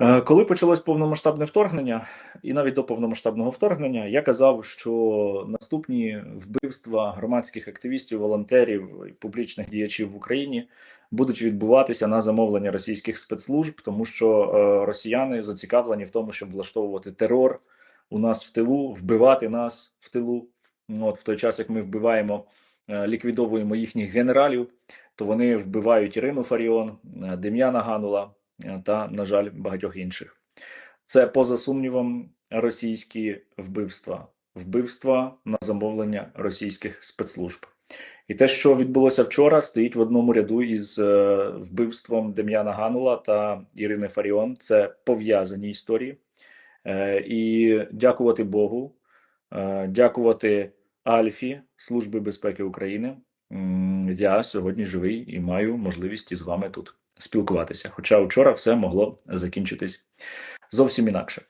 Е, Коли почалось повномасштабне вторгнення, і навіть до повномасштабного вторгнення, я казав, що наступні вбивства громадських активістів, волонтерів і публічних діячів в Україні будуть відбуватися на замовлення російських спецслужб, тому що е, росіяни зацікавлені в тому, щоб влаштовувати терор у нас в тилу, вбивати нас в тилу. Ну, От в той час, як ми вбиваємо, е, ліквідовуємо їхніх генералів, то вони вбивають Ірину Фаріон, Дем'яна Ганула та, на жаль, багатьох інших. Це поза сумнівом російські вбивства, вбивства на замовлення російських спецслужб. І те, що відбулося вчора, стоїть в одному ряду із е, вбивством Дем'яна Ганула та Ірини Фаріон. Це пов'язані історії. Е, І дякувати Богу, е, дякувати Альфі Служби безпеки України. Я сьогодні живий і маю можливість із вами тут спілкуватися. Хоча вчора все могло закінчитись зовсім інакше.